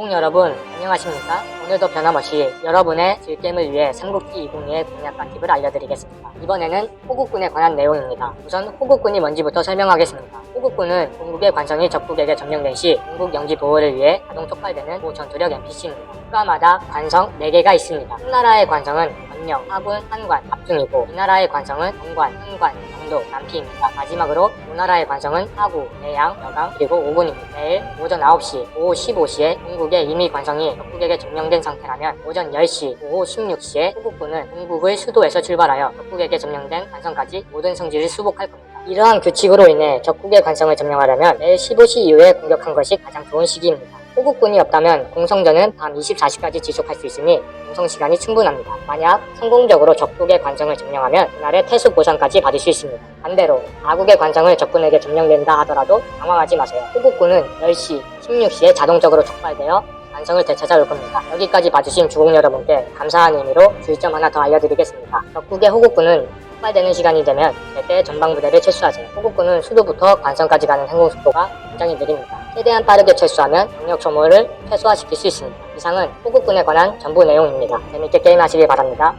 조국 여러분 안녕하십니까? 오늘도 변함없이 여러분의 즐겜을 위해 삼국지 202의 공략과 팁을 알려드리겠습니다. 이번에는 호국군에 관한 내용입니다. 우선 호국군이 뭔지부터 설명하겠습니다. 호국군은 동국의 관성이 적국에게 점령된 시 동국 영지 보호를 위해 자동 촉발되는 고전투력 NPC입니다. 국가마다 관성 4개가 있습니다. 한나라의 관성은 권령, 하군, 한관, 합중이고 이 나라의 관성은 정관, 현관, 정도, 남피입니다. 마지막으로 오나라의 관성은 하구, 내양, 여강, 그리고 오군입니다. 내일 오전 9시, 오후 15시에 동국에 이미 관성이 적국에게 점령된 상태라면 오전 10시, 오후 16시에 호국군은 동국의 수도에서 출발하여 적국에게 점령된 관성까지 모든 성지를 수복할 겁니다. 이러한 규칙으로 인해 적국의 관성을 점령하려면 내일 15시 이후에 공격한 것이 가장 좋은 시기입니다. 호국군이 없다면 공성전은 밤 24시까지 지속할 수 있으니 공성 시간이 충분합니다. 만약 성공적으로 적국의 관성을 점령하면 그날의 태수 보상까지 받을 수 있습니다. 반대로 아국의 관성을 적군에게 점령된다 하더라도 당황하지 마세요. 호국군은 10시, 16시에 자동적으로 촉발되어 관성을 되찾아올 겁니다. 여기까지 봐주신 주공 여러분께 감사한 의미로 주의점 하나 더 알려드리겠습니다. 적국의 호국군은 촉발되는 시간이 되면 제때 전방부대를 철수하세요. 호국군은 수도부터 관성까지 가는 행공 속도가 굉장히 느립니다. 최대한 빠르게 철수하면 병력 소모를 최소화시킬 수 있습니다. 이상은 호국군에 관한 전부 내용입니다. 재밌게 게임하시길 바랍니다.